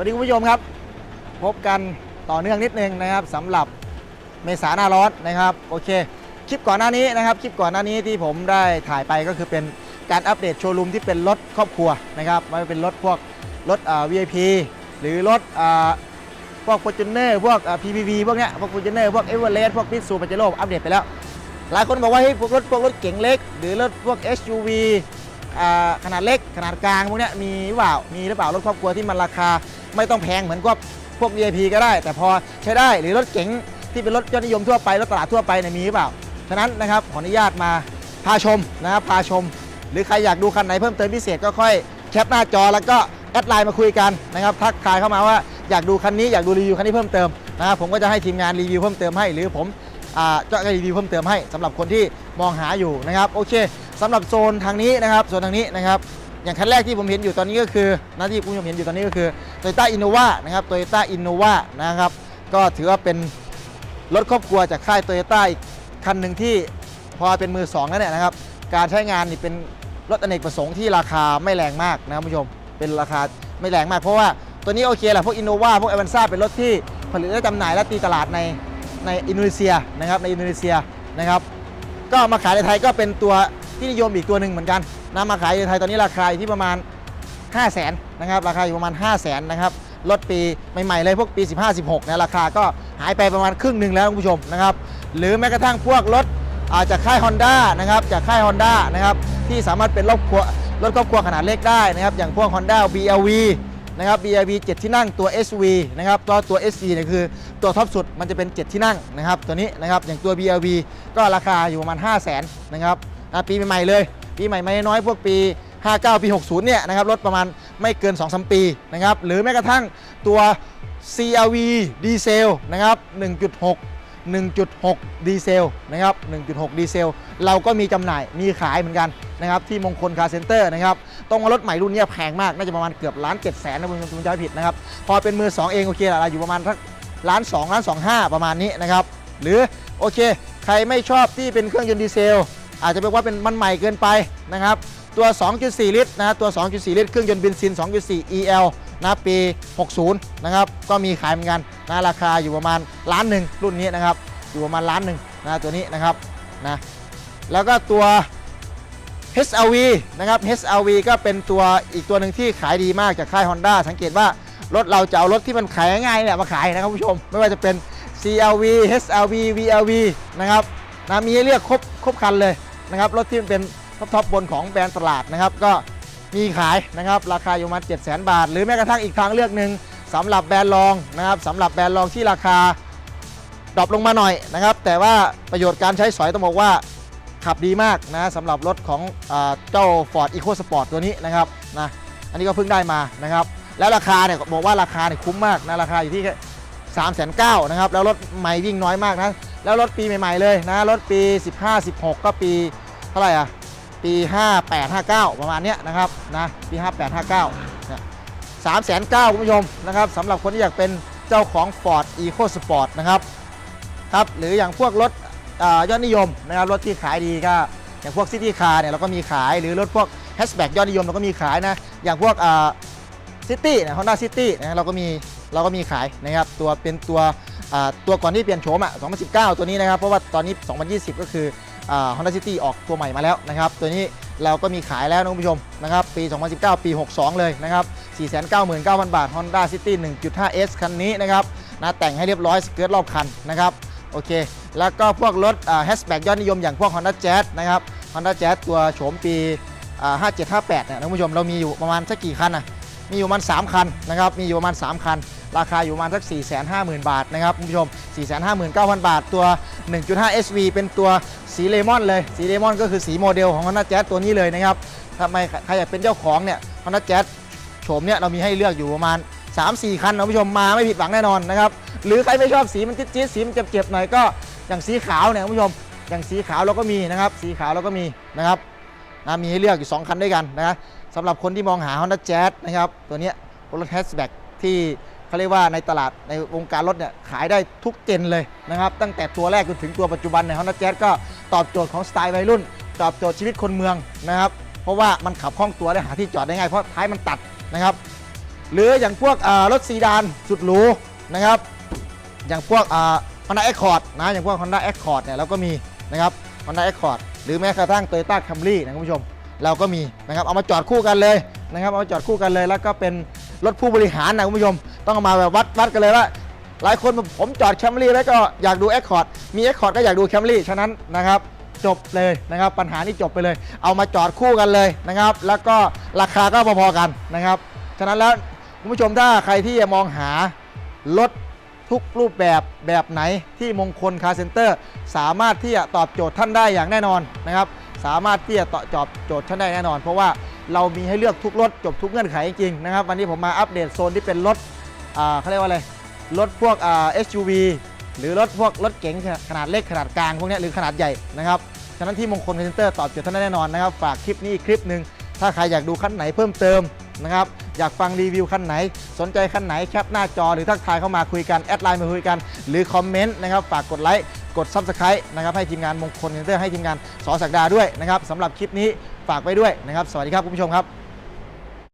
วัสดีคุณผู้ชมครับ พบกันต่อเนื่องนิดนึงนะครับสำหรับเมษาหน้าร้อนนะครับโอเค คลิปก่อนหน้านี้นะครับ คลิปก่อนหน้านี้ที่ผมได้ถ่ายไปก็คือเป็นการอัปเดตโชว์รูมที่เป็นรถครอบครัวนะครับไม่ว่าเป็นรถพวกรถอ่า VIP หรือรถอ่าพวก f o r t u n e r พวกอ่า PPV พวกเนี้ยพวก f o r t u n e r พวก e v e r e s t พวก Mitsu Pajero อัปเดตไปแล้ว หลายคนบอกว่าเฮ้ยพวกรถพวกรถเก๋งเล็ก หรือรถพวก SUV ขนาดเล็กขนาดกลางพวกเนี้ยมีหรือเปล่ามีหรือเปล่ารถครอบครัวที่มันราคา ไม่ต้องแพงเหมือนกับพวก VIP ก็ได้ แต่พอใช้ได้หรือรถเก๋งที่เป็นรถยอดนิยมทั่วไปรถตลาดทั่วไปเนี่ยมีหรือเปล่าฉะนั้นนะครับขออนุญาตมาพาชมนะครับพาชม หรือใครอยากดูคันไหนเพิ่มเติมพิเศษก็ค่อยแคปหน้าจอแล้วก็แอดไลน์มาคุยกันนะครับทักทายเข้ามาว่าอยากดูคันนี้อยากดูรีวิวคันนี้เพิ่มเติมนะครับผมก็จะให้ทีมงานรีวิวเพิ่มเติมให้ หรือผมอ่าจะรีวิวเพิ่มเติมให้สำหรับคนที่มองหาอยู่นะครับโอเคสำหรับโซนทางนี้นะครับโซนทางนี้นะครับอย่างคันแรกที่ผมเห็นอยู่ตอนนี้ก็คือหน้าที่คุณผู้ชมเห็นอยู่ตอนนี้ก็คือ Toyota Innova นะครับ Toyota Innova นะครับ ก็ถือว่าเป็นรถครอบครัวจากค่ายโตโยต้าอีกคันหนึ่งที่พอเป็นมือสองแล้วเนี่ยนะครับ การใช้งานนี่เป็นรถอเนกประสงค์ที่ราคาไม่แรงมากนะครับผู้ชม เป็นราคาไม่แรงมากเพราะว่าตัวนี้โอเคแหละพวกอินโนวาพวกเอเวนซ่าเป็นรถที่ผลิตและจำหน่ายและตีตลาดในในอินโดนีเซียนะครับในอินโดนีเซียนะครับ ก็มาขายในไทยก็เป็นตัวที่นิยมอีกตัวหนึ่งเหมือนกันนะมาขายในไทยตอนนี้ราคาอยู่ที่ประมาณ 5 0 0แสนนะครับราคาอยู่ประมาณ 5 0 0แสนนะครับรถปีใหม่ๆเลยพวกปี 15 16นะราคาก็หายไปประมาณครึ่งหนึ่งแล้วคุณผู้ชมนะครับหรือแม้กระทั่งพวกรถอาจากค่าย Honda นะครับจากค่าย Honda นะครับที่สามารถเป็นรถครัวรถครอบครัวขนาดเล็กได้นะครับอย่างพวก Honda BRV นะครับ BRV 7 ที่นั่งตัว SV นะครับตัวตัว SV เนี่ยคือตัวท็อปสุดมันจะเป็น 7 ที่นั่งนะครับตัวนี้นะครับอย่างตัว BRV ก็ราคาอยู่ประมาณ 5 0 0 0 0นนะครับปีใหม่ๆเลย ปีใหม่ไม่น้อยพวกปี 59 ปี 60 เนี่ยนะครับรถประมาณไม่เกิน 2-3 ปีนะครับหรือแม้กระทั่งตัว CRV ดีเซลนะครับ 1.6 1.6 ดีเซลนะครับ 1.6 ดีเซล เราก็มีจำหน่าย มีขายเหมือนกันนะครับที่มงคลคาร์เซ็นเตอร์นะครับ ต้องรถใหม่รุ่นนี้แพงมาก น่าจะประมาณเกือบล้าน7แสนนะคุณคุณจะไม่ผิดนะครับ พอเป็นมือ 2 เองโอเคละอยู่ประมาณสักล้าน2ล้าน2 5ประมาณนี้นะครับ หรือโอเค ใครไม่ชอบที่เป็นเครื่องยนต์ดีเซล อาจจะเป็นว่าเป็นมันใหม่เกินไปนะครับ ตัว 2.4 ลิตรนะตัว 2.4 ลิตรเครื่องยนต์เบนซิน 2.4 EL นะปี 60 นะครับ ก็มีขายเหมือนกันนะราคาอยู่ประมาณล้านหนึ่งรุ่นนี้นะครับ อยู่ประมาณล้านหนึ่งนะตัวนี้นะครับนะแล้วก็ตัว HRV นะครับ HRV ก็เป็นตัวอีกตัวหนึ่งที่ขายดีมากจากค่าย Honda สังเกตว่ารถเราจะเอารถที่มันขายง่ายๆเนี่ยมาขายนะครับผู้ชม ไม่ว่าจะเป็น CRV HRV VRV นะครับนะมีให้เลือกครบครบคันเลยนะครับรถที่มันเป็น ท็อปทอปบนของแบรนด์ตลาดนะครับ ก็มีขายนะครับราคาอยู่มา7 0 0 0 0 บาท หรือแม้กระทั่งอีกทางเลือกหนึ่งสำหรับแบรนด์รองนะครับสำหรับแบรนด์รองที่ราคาดรอปลงมาหน่อยนะครับ แต่ว่าประโยชน์การใช้สอยต้องบอกว่าขับดีมากนะสำหรับรถของอเจ้า Ford EcoSport ตัวนี้นะครับนะอันนี้ก็เพิ่งได้มานะครับ แล้วราคาเนี่ยบอกว่าราคาเนี่ยคุ้มมากนะราคาอยู่ที่3ามแสนเนะครับ แล้วรถใหม่วิ่งน้อยมากนะ แล้วรถปีใหม่ ๆ เลยนะ รถปี 15 16 ก็ปีเท่าไหร่อะ ปี 58 59 ประมาณเนี้ยนะครับนะปี 58 59เนี่ยสามแสนเก้าคุณผู้ชมนะครับสำหรับคนที่อยากเป็นเจ้าของ Ford EcoSport นะครับครับหรืออย่างพวกรถยอดนิยมนะครับรถที่ขายดีก็อย่างพวกซิตี้คาร์เนี่ยเราก็มีขายหรือรถพวกแฮชแบ็กยอดนิยมเราก็มีขายนะอย่างพวกซิตี้นะฮอนด้าซิตี้นะเราก็มีเราก็มีขายนะครับตัวเป็นตัวอ่าตัวก่อนที่เปลี่ยนโฉมอะ2019 ตัวนี้นะครับ เพราะว่าตอนนี้ 2020 ก็คือ ฮอนด้าซิตี้ออกตัวใหม่มาแล้วนะครับตัวนี้เราก็มีขายแล้วนะคุณผู้ชมนะครับปี 2019 ปี 62 เลยนะครับ 499,000 บาท Honda City 1.5S คันนี้นะครับนะแต่งให้เรียบร้อยสเกิร์ตรอบคันนะครับโอเค แล้วก็พวกรถแฮชแบ็กยอดนิยมอย่างพวก Honda Jazz นะครับ Honda Jazz ตัวโฉมปี 5758 เนี่ยท่านผู้ชมเรามีอยู่ประมาณสักกี่คันนะมีอยู่ประมาณ 3 คันนะครับมีอยู่ประมาณ 3 คัน ราคาอยู่ประมาณสัก 450,000 บาทนะครับคุณผู้ชม 459,000 บาทตัว 1.5 SV เป็นตัว สีเลมอนเลย สีเลมอนก็คือสีโมเดลของ Honda Jazz ตัวนี้เลยนะครับทำไมใครอยากเป็นเจ้าของเนี่ย Honda Jazz โฉมเนี่ยเรามีให้เลือกอยู่ประมาณ 3-4 คันนะคุณผู้ชมมาไม่ผิดหวังแน่นอนนะครับหรือใครไม่ชอบสีมันจี๊ดๆสีมันเจ็บๆหน่อยก็อย่างสีขาวเนี่ยคุณผู้ชม อย่างสีขาวเราก็มีนะครับ สีขาวเราก็มีนะครับนะมีให้เลือกอยู่ 2 คันด้วยกันนะสำหรับคนที่มองหา Honda Jazz นะครับ ตัวนี้รถแฮชแบ็กที่เขาเรียกว่าในตลาดในวงการรถเนี่ยขายได้ทุกเจนเลยนะครับ ตั้งแต่ตัวแรกจนถึงตัวปัจจุบันใน Honda Jazz ก็ ตอบโจทย์ของสไตล์วัยรุ่น ตอบโจทย์ชีวิตคนเมืองนะครับ เพราะว่ามันขับคล่องตัวและหาที่จอดได้ง่ายเพราะท้ายมันตัดนะครับ หรืออย่างพวกรถซีดานสุดหรูนะครับ อย่างพวกฮอ่า Honda Accord นะอย่างพวก Honda Accord เนี่ยเราก็มีนะครับ Honda Accord หรือแม้กระทั่ง Toyota Camry นะคุณผู้ชมเราก็มีนะครับเอามาจอดคู่กันเลยนะครับเอามาจอดคู่กันเลยแล้วก็เป็นรถผู้บริหารนะคุณผู้ชม ต้องเอามาแบบวัดวัดกันเลยว่า หลายคนผมจอด Camry แล้วก็อยากดู Accord มี Accord ก็อยากดู Camry ฉะนั้นนะครับจบเลยนะครับ ปัญหานี้จบไปเลย เอามาจอดคู่กันเลยนะครับ แล้วก็ราคาก็พอๆกันนะครับ ฉะนั้นแล้วคุณผู้ชมถ้าใครที่มองหารถทุกรูปแบบแบบไหนที่มงคลคาร์เซ็นเตอร์ สามารถที่จะตอบโจทย์ท่านได้อย่างแน่นอนนะครับ สามารถที่จะตอบโจทย์ท่านได้แน่นอน เพราะว่าเรามีให้เลือกทุกรถจบทุกเงื่อนไขจริงๆนะครับ วันนี้ผมมาอัปเดตโซนที่เป็นรถเขาเรียกว่าอะไร รถพวกอ่า SUV หรือรถพวกรถเก๋งขนาดเล็กขนาดกลางพวกนี้หรือขนาดใหญ่นะครับฉะนั้นที่มงคลคาร์เซ็นเตอร์ตอบโจทย์ท่านแน่นอนนะครับ ฝากคลิปนี้คลิปหนึ่งถ้าใครอยากดูคันไหนเพิ่มเติมนะครับอยากฟังรีวิวคันไหน สนใจคันไหนแคปหน้าจอหรือทักทายเข้ามาคุยกัน แอดไลน์มาคุยกัน หรือคอมเมนต์นะครับฝากกดไลค์กด Subscribe นะครับให้ทีมงานมงคลคาร์เซ็นเตอร์ให้ทีมงานสอศักดาด้วยนะครับสำหรับคลิปนี้ฝากไว้ด้วยนะครับ สวัสดีครับคุณผู้ชมครับ